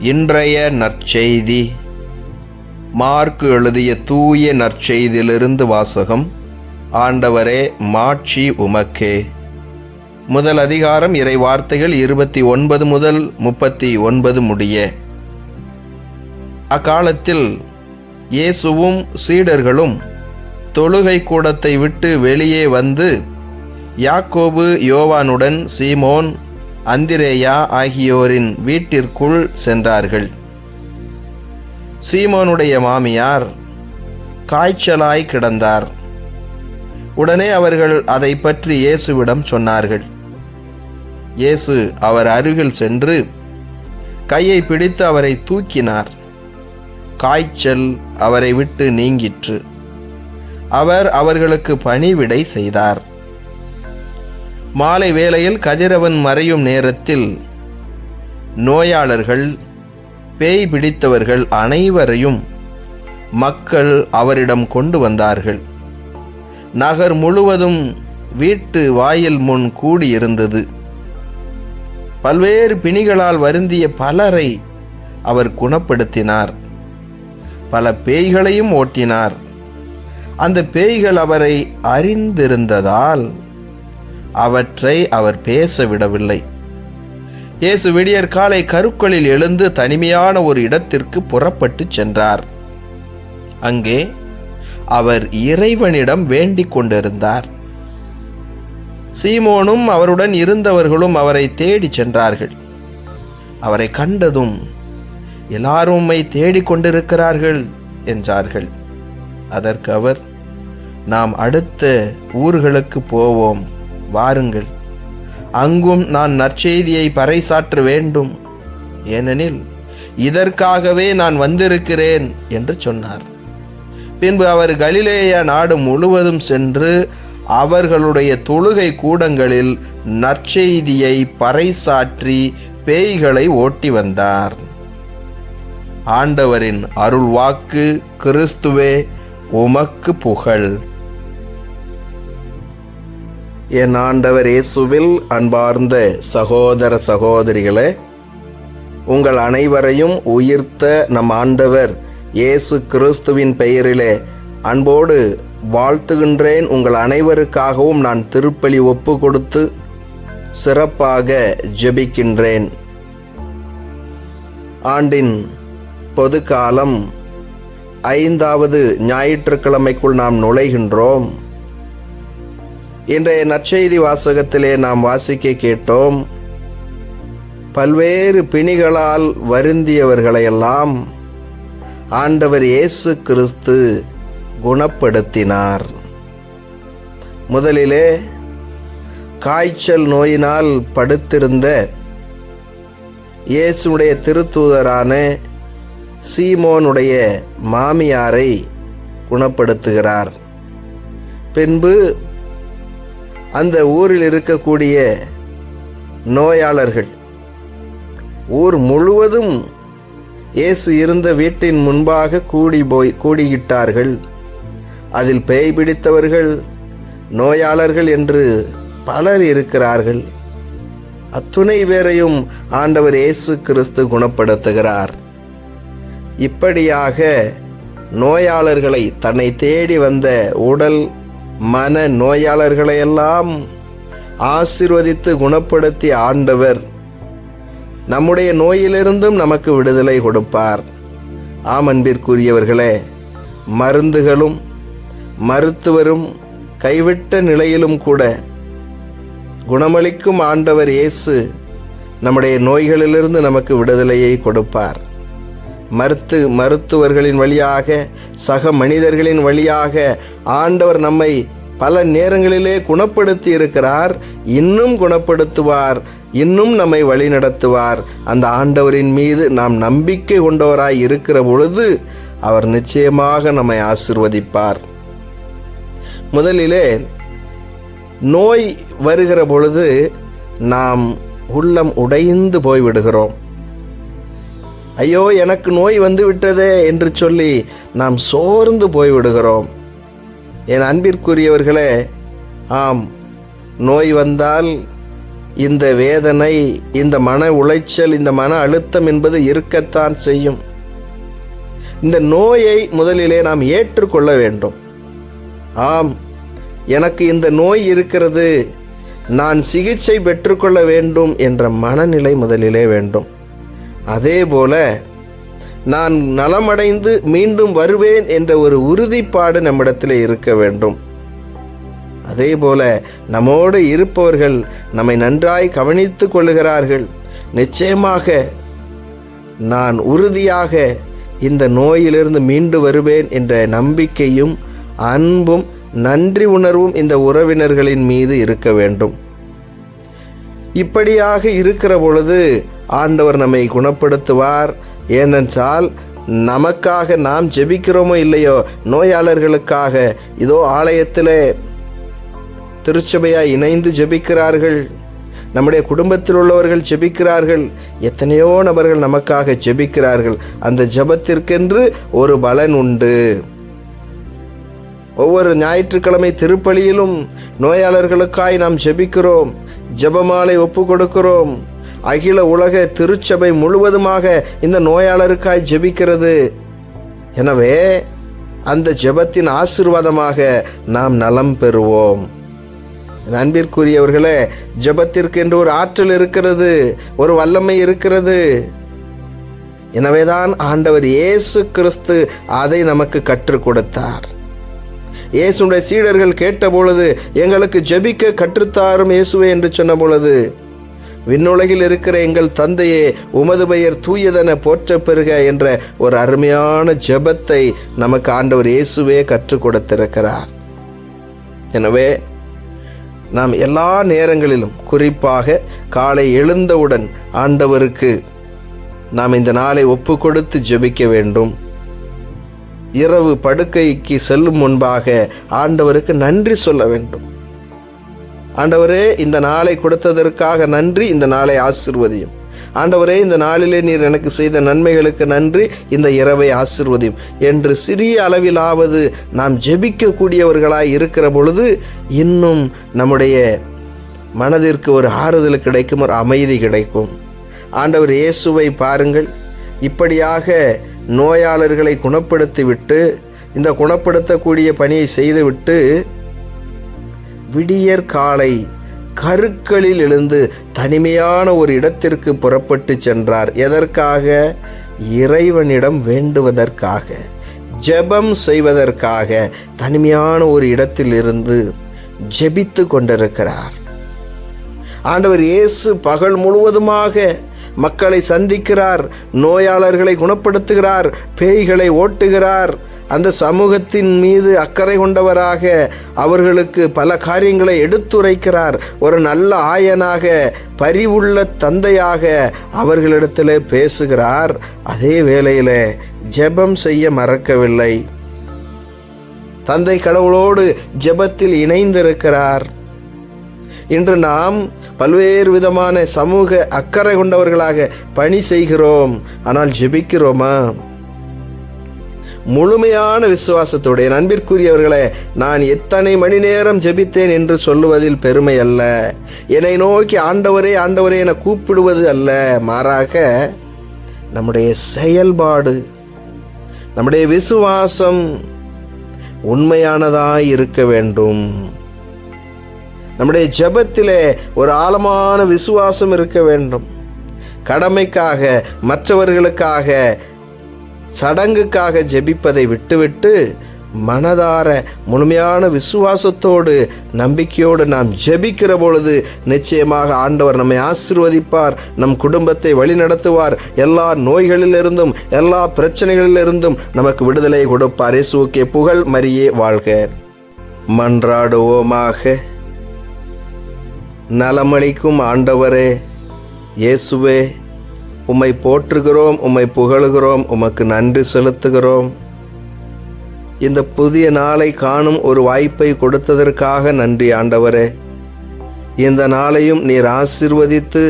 இன்றைய நற்செய்தி. மார்க்கு எழுதிய தூய நற்செய்தியிலிருந்து வாசகம் ஆண்டவரே மாட்சி உமக்கே. முதல் அதிகாரம் இறை வார்த்தைகள் இருபத்தி ஒன்பது முதல் முப்பத்தி ஒன்பது முடிய. அக்காலத்தில் இயேசுவும் சீடர்களும் தொழுகை கூடத்தை விட்டு வெளியே வந்து யாக்கோபு யோவானுடன் சீமோன் அந்திரேயா ஆகியோரின் வீட்டிற்குள் சென்றார்கள். சீமோனுடைய மாமியார் காய்ச்சலாய் கிடந்தார். உடனே அவர்கள் அதை பற்றி இயேசுவிடம் சொன்னார்கள். இயேசு அவர் அருகில் சென்று கையை பிடித்து அவரை தூக்கினார். காய்ச்சல் அவரை விட்டு நீங்கிற்று. அவர் அவர்களுக்கு பணிவிடை செய்தார். மாலை வேளையில் கதிரவன் மறையும் நேரத்தில் நோயாளர்கள் பேய் பிடித்தவர்கள் அனைவரையும் மக்கள் அவரிடம் கொண்டு வந்தார்கள். நகர் முழுவதும் வீட்டு வாயில் முன் கூடியிருந்தது. பல்வேறு பிணிகளால் வருந்திய பலரை அவர் குணப்படுத்தினார். பல பேய்களையும் ஓட்டினார். அந்த பேய்கள் அவரை அறிந்திருந்ததால் அவற்றை அவர் பேச விடவில்லை இயேசு விடியற் காலை கருக்களில் எழுந்து தனிமையான ஒரு இடத்திற்கு புறப்பட்டு சென்றார். அங்கே அவர் இறைவனிடம் வேண்டிக் கொண்டிருந்தார். சீமோனும் அவருடன் இருந்தவர்களும் அவரை தேடி சென்றார்கள். அவரை கண்டதும் எல்லாரும் உம்மை தேடிக் கொண்டிருக்கிறார்கள் என்றார்கள். அதற்கு அவர் நாம் அடுத்த ஊர்களுக்கு போவோம். வாருங்கள். அங்கும் நான் நற்செய்தியை பறைசாற்ற வேண்டும். ஏனெனில் இதற்காகவே நான் வந்திருக்கிறேன் என்று சொன்னார். பின்பு அவர் கலிலேயா நாடு முழுவதும் சென்று அவர்களுடைய தொழுகை கூடங்களில் நற்செய்தியை பறைசாற்றி பேய்களை ஓட்டி வந்தார். ஆண்டவரின் அருள் வாக்கு கிறிஸ்துவே உமக்கு புகழ். என் ஆண்டவர் இயேசுவில் அன்பார்ந்த சகோதர சகோதரிகளே உங்கள் அனைவரையும் உயிர்த்த நம் ஆண்டவர் இயேசு கிறிஸ்துவின் பெயரிலே அன்போடு வாழ்த்துகின்றேன். உங்கள் அனைவருக்காகவும் நான் திருப்பலி ஒப்பு கொடுத்து சிறப்பாக ஜெபிக்கின்றேன். ஆண்டின் பொது காலம் ஐந்தாவது ஞாயிற்றுக்கிழமைக்குள் நாம் நுழைகின்றோம். இன்றைய நற்செய்தி வாசகத்திலே நாம் வாசிக்க கேட்டோம். பல்வேறு பிணிகளால் வருந்தியவர்களையெல்லாம் ஆண்டவர் இயேசு கிறிஸ்து குணப்படுத்தினார். முதலிலே காய்ச்சல் நோயினால் படுத்திருந்த இயேசுடைய திருத்தூதரான சீமோனுடைய மாமியாரை குணப்படுத்துகிறார். பின்பு அந்த ஊரில் இருக்கக்கூடிய நோயாளர்கள். ஊர் முழுவதும் இயேசு இருந்த வீட்டின் முன்பாக கூடி போய் கூடியிட்டார்கள். அதில் பேய் பிடித்தவர்கள் நோயாளர்கள் என்று பலர் இருக்கிறார்கள். அத்துணை பேரையும் ஆண்டவர் இயேசு கிறிஸ்து குணப்படுத்துகிறார். இப்படியாக நோயாளர்களை தன்னை தேடி வந்த உடல் மன நோயாளர்களையெல்லாம் ஆசிர்வதித்து குணப்படுத்தி ஆண்டவர் நம்முடைய நோயிலிருந்தும் நமக்கு விடுதலை கொடுப்பார். ஆம் அன்பிற்குரியவர்களே மருந்துகளும் மருத்துவரும் கைவிட்ட நிலையிலும் கூட குணமளிக்கும் ஆண்டவர் இயேசு நம்முடைய நோய்களிலிருந்து நமக்கு விடுதலையை கொடுப்பார். மருத்து மருத்துவர்களின் வழியாக சக மனிதர்களின் வழியாக ஆண்டவர் நம்மை பல நேரங்களிலே குணப்படுத்தி இருக்கிறார் இன்னும் குணப்படுத்துவார் இன்னும் நம்மை வழிநடத்துவார். அந்த ஆண்டவரின் மீது நாம் நம்பிக்கை கொண்டவராய் இருக்கிற பொழுது அவர் நிச்சயமாக நம்மை ஆசிர்வதிப்பார். முதலிலே நோய் வருகிற பொழுது நாம் உள்ளம் உடைந்து போய்விடுகிறோம். ஐயோ எனக்கு நோய் வந்து விட்டதே என்று சொல்லி நாம் சோர்ந்து போய்விடுகிறோம். என் அன்பிற்குரியவர்களே ஆம் நோய் வந்தால் இந்த வேதனை இந்த மன உளைச்சல் இந்த மன அழுத்தம் என்பது இருக்கத்தான் செய்யும். இந்த நோயை முதலிலே நாம் ஏற்றுக்கொள்ள வேண்டும். ஆம் எனக்கு இந்த நோய் இருக்கிறது நான் சிகிச்சை பெற்றுக்கொள்ள வேண்டும் என்ற மனநிலை முதலிலே வேண்டும். அதே போல நான் நலமடைந்து மீண்டும் வருவேன் என்ற ஒரு உறுதிப்பாடு நம்மிடத்தில் இருக்க வேண்டும். அதே போல நம்மோடு இருப்பவர்கள் நம்மை நன்றாய் கவனித்து கொள்ளுகிறார்கள். நிச்சயமாக நான் உறுதியாக இந்த நோயிலிருந்து மீண்டு வருவேன் என்ற நம்பிக்கையும் அன்பும் நன்றி உணர்வும் இந்த உறவினர்களின் மீது இருக்க வேண்டும். இப்படியாக இருக்கிற பொழுது ஆண்டவர் நம்மை குணப்படுத்துவார். ஏனென்றால் நமக்காக நாம் ஜெபிக்கிறோமோ இல்லையோ நோயாளர்களுக்காக. இதோ ஆலயத்திலே திருச்சபையாய் இணைந்து ஜெபிக்கிறார்கள். நம்முடைய குடும்பத்தில் உள்ளவர்கள் ஜெபிக்கிறார்கள். எத்தனையோ நபர்கள் நமக்காக ஜெபிக்கிறார்கள். அந்த ஜெபத்திற்கென்று ஒரு பலன் உண்டு. ஒவ்வொரு ஞாயிற்றுக்கிழமை திருப்பலியிலும் நோயாளர்களுக்காய் நாம் ஜெபிக்கிறோம். ஜபமாலை ஒப்பு கொடுக்கிறோம் அகில உலக திருச்சபை முழுவதுமாக இந்த நோயாளருக்காய் ஜெபிக்கிறது. எனவே அந்த ஜெபத்தின் ஆசீர்வாதமாக நாம் நலம் பெறுவோம். அன்பிற்குரியவர்களே ஜெபத்திற்கென்று ஒரு ஆற்றல் இருக்கிறது ஒரு வல்லமை இருக்கிறது. எனவேதான் ஆண்டவர் இயேசு கிறிஸ்து அதை நமக்கு கற்றுக் கொடுத்தார். இயேசுடைய சீடர்கள் கேட்டபொழுது எங்களுக்கு ஜெபிக்க கற்றுத்தாரும் இயேசுவே என்று சொன்ன பொழுது விண்ணுலகில் இருக்கிற எங்கள் தந்தையே உமது பெயர் தூயதென போற்ற பெறுக என்ற ஒரு அருமையான ஜெபத்தை நமக்கு ஆண்டவர் இயேசுவே கற்றுக் கொடுத்திருக்கிறார். எனவே நாம் எல்லா நேரங்களிலும் குறிப்பாக காலை எழுந்தவுடன் ஆண்டவருக்கு நாம் இந்த நாளை ஒப்பு கொடுத்து ஜெபிக்க வேண்டும். இரவு படுக்கைக்கு செல்லும் முன்பாக ஆண்டவருக்கு நன்றி சொல்ல வேண்டும். ஆண்டவரே இந்த நாளை கொடுத்ததற்காக நன்றி இந்த நாளை ஆசிர்வதியும். ஆண்டவரே இந்த நாளிலே நீர் எனக்கு செய்த நன்மைகளுக்கு நன்றி இந்த இரவை ஆசிர்வதியும். என்று சிறிய அளவிலாவது நாம் ஜெபிக்கக்கூடியவர்களாய் இருக்கிற பொழுது இன்னும் நம்முடைய மனதிற்கு ஒரு ஆறுதல் கிடைக்கும் ஒரு அமைதி கிடைக்கும். ஆண்டவர் இயேசுவை பாருங்கள். இப்படியாக நோயாளர்களை குணப்படுத்திவிட்டு இந்த குணப்படுத்தக்கூடிய பணியை செய்துவிட்டு விடியற் காலை கருக்களில் எழுந்து தனிமையான ஒரு இடத்திற்கு புறப்பட்டு சென்றார். எதற்காக? இறைவனிடம் வேண்டுவதற்காக ஜெபம் செய்வதற்காக தனிமையான ஒரு இடத்தில் இருந்து ஜெபித்து கொண்டிருக்கிறார். ஆண்டவர் இயேசு பகல் முழுவதுமாக மக்களை சந்திக்கிறார் நோயாளர்களை குணப்படுத்துகிறார் பேய்களை ஓட்டுகிறார் அந்த சமூகத்தின் மீது அக்கறை கொண்டவராக அவர்களுக்கு பல காரியங்களை எடுத்துரைக்கிறார். ஒரு நல்ல ஆயனாக பரிவுள்ள தந்தையாக அவர்களிடத்தில் பேசுகிறார். அதே வேளையில் ஜெபம் செய்ய மறக்கவில்லை. தந்தை கடவுளோடு ஜெபத்தில் இணைந்திருக்கிறார். இன்று நாம் பல்வேறு விதமான சமூக அக்கறை கொண்டவர்களாக பணி செய்கிறோம். ஆனால் ஜெபிக்கிறோமா? முழுமையான விசுவாசத்துடைய நண்பிற்குரியவர்களே நான் எத்தனை மணி நேரம் ஜெபித்தேன் என்று சொல்லுவதில் பெருமை அல்ல. என்னை நோக்கி ஆண்டவரே ஆண்டவரே என கூப்பிடுவது அல்ல. மாறாக நம்முடைய செயல்பாடு நம்முடைய விசுவாசம் உண்மையானதாய் இருக்க வேண்டும். நம்முடைய ஜபத்திலே ஒரு ஆழமான விசுவாசம் இருக்க வேண்டும். கடமைக்காக மற்றவர்களுக்காக சடங்குக்காக ஜெபிப்பதை விட்டுவிட்டு மனதார முழுமையான விசுவாசத்தோடு நம்பிக்கையோடு நாம் ஜெபிக்கிற பொழுது நிச்சயமாக ஆண்டவர் நம்மை ஆசிர்வதிப்பார் நம் குடும்பத்தை வழிநடத்துவார் எல்லா நோய்களிலிருந்தும் எல்லா பிரச்சனைகளிலிருந்தும் நமக்கு விடுதலை கொடுப்பார். இயேசுக்கே புகழ் மரியே வாழ்க. மன்றாடுவோமாக. நலமளிக்கும் ஆண்டவரே இயேசுவே உம்மை போற்றுகிறோம் உம்மை புகழுகிறோம் உமக்கு நன்றி செலுத்துகிறோம். இந்த புதிய நாளை காணும் ஒரு வாய்ப்பை கொடுத்ததற்காக நன்றி ஆண்டவரே. இந்த நாளையும் நீர் ஆசிர்வதித்து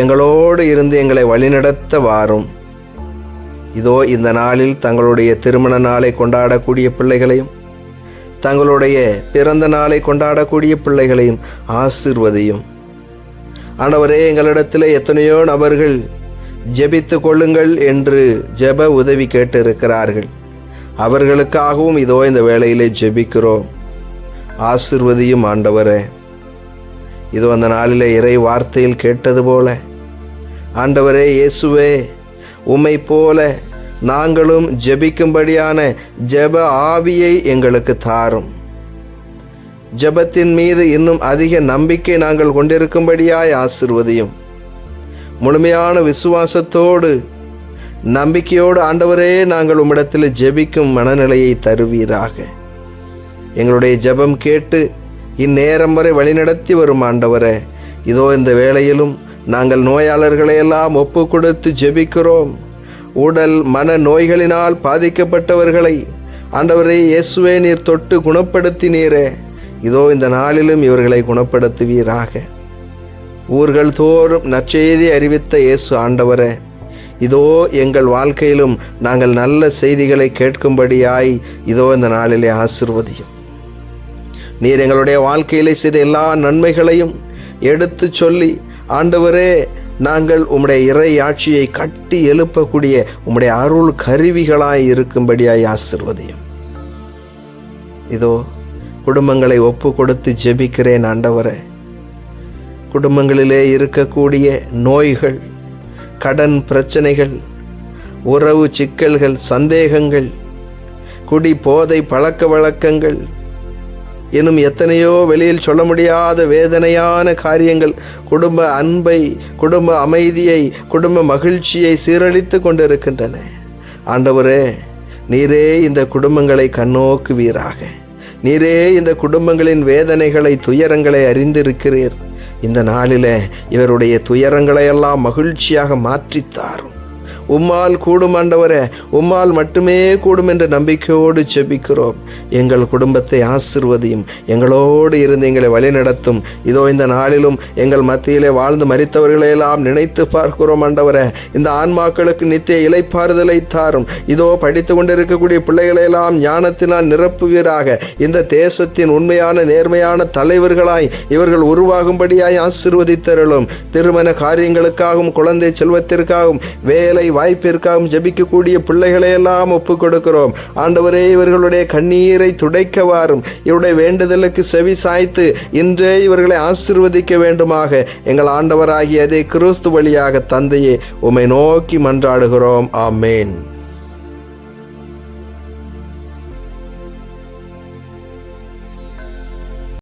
எங்களோடு இருந்து எங்களை வழிநடத்த வாரும். இதோ இந்த நாளில் தங்களுடைய திருமண நாளை கொண்டாடக்கூடிய பிள்ளைகளையும் தங்களுடைய பிறந்த நாளை கொண்டாடக்கூடிய பிள்ளைகளையும் ஆசிர்வதியும். ஆண்டவரே எங்களிடத்தில் எத்தனையோ நபர்கள் ஜெபித்து கொள்ளுங்கள் என்று ஜெப உதவி கேட்டிருக்கிறார்கள். அவர்களுக்காகவும் இதோ இந்த வேளையிலே ஜெபிக்கிறோம். ஆசிர்வதியும் ஆண்டவரே. இதோ அந்த நாளிலே இறை வார்த்தையில் கேட்டது போல ஆண்டவரே இயேசுவே உம்மை போல நாங்களும் ஜெபிக்கும்படியான ஜெப ஆவியை எங்களுக்கு தாரும். ஜெபத்தின் மீது இன்னும் அதிக நம்பிக்கை நாங்கள் கொண்டிருக்கும்படியாய் ஆசிர்வதியும். முழுமையான விசுவாசத்தோடு நம்பிக்கையோடு ஆண்டவரே நாங்கள் உம்மிடத்தில் ஜெபிக்கும் மனநிலையை தருவீராக. எங்களுடைய ஜெபம் கேட்டு இந்நேரம் வரை வழிநடத்தி வரும் ஆண்டவரே இதோ இந்த வேளையிலும் நாங்கள் நோயாளர்களை எல்லாம் ஒப்பு கொடுத்து ஜெபிக்கிறோம். உடல் மன நோய்களினால் பாதிக்கப்பட்டவர்களை ஆண்டவரே இயேசுவே நீர் தொட்டு குணப்படுத்தினீரே. இதோ இந்த நாளிலும் இவர்களை குணப்படுத்துவீராக. ஊர்கள் தோறும் நற்செய்தி அறிவித்த இயேசு ஆண்டவரே இதோ எங்கள் வாழ்க்கையிலும் நாங்கள் நல்ல செய்திகளை கேட்கும்படியாய் இதோ இந்த நாளிலே ஆசிர்வதியும். நீர் எங்களுடைய வாழ்க்கையிலே செய்த எல்லா நன்மைகளையும் எடுத்து சொல்லி ஆண்டவரே நாங்கள் உம்முடைய இறை ஆட்சியை கட்டி எழுப்பக்கூடிய உம்முடைய அருள் கருவிகளாய் இருக்கும்படியாய் ஆசிர்வதியும். இதோ குடும்பங்களை ஒப்பு கொடுத்து ஜெபிக்கிறேன் ஆண்டவரே. குடும்பங்களிலே இருக்கக்கூடிய நோய்கள் கடன் பிரச்சனைகள் உறவு சிக்கல்கள் சந்தேகங்கள் குடி போதை பழக்க வழக்கங்கள் எனும் எத்தனையோ வெளியில் சொல்ல முடியாத வேதனையான காரியங்கள் குடும்ப அன்பை குடும்ப அமைதியை குடும்ப மகிழ்ச்சியை சீரழித்து கொண்டிருக்கின்றன. ஆண்டவரே நீரே இந்த குடும்பங்களை கண்ணோக்குவீராக. நீரே இந்த குடும்பங்களின் வேதனைகளை துயரங்களை அறிந்திருக்கிறீர். இந்த நாளில் இவருடைய துயரங்களை எல்லாம் மகிழ்ச்சியாக மாற்றித்தாரும். உம்மால் கூடும் ஆண்டவரே உம்மால் மட்டுமே கூடும் என்ற நம்பிக்கையோடு செபிக்கிறோம் எங்கள் குடும்பத்தை ஆசிர்வதியும் எங்களோடு இருந்து எங்களை வழிநடத்தும் இதோ இந்த நாளிலும் எங்கள் மத்தியிலே வாழ்ந்து மறித்தவர்களையெல்லாம் நினைத்து பார்க்கிறோம் ஆண்டவரே. இந்த ஆன்மாக்களுக்கு நித்திய இலைப்பாறுதலை தாரும். இதோ படித்து கொண்டிருக்கக்கூடிய பிள்ளைகளையெல்லாம் ஞானத்தினால் நிரப்புவீராக. இந்த தேசத்தின் உண்மையான நேர்மையான தலைவர்களாய் இவர்கள் உருவாகும்படியாய் ஆசிர்வதித்தருளும். திருமண காரியங்களுக்காகவும் குழந்தை செல்வத்திற்காகவும் வேலை வாய்ப்பிற்காகவும் ஜெபிக்கக்கூடிய பிள்ளைகளையெல்லாம் ஒப்பு கொடுக்கிறோம் ஆண்டவரே இவர்களுடைய கண்ணீரை துடைக்க வாரும் இவருடைய வேண்டுதலுக்கு செவி சாய்த்து இன்றே இவர்களை ஆசிர்வதிக்க வேண்டுமாக. எங்கள் ஆண்டவராகிய அதே கிறிஸ்து வழியாக தந்தையே உம்மை நோக்கி மன்றாடுகிறோம். ஆமேன்.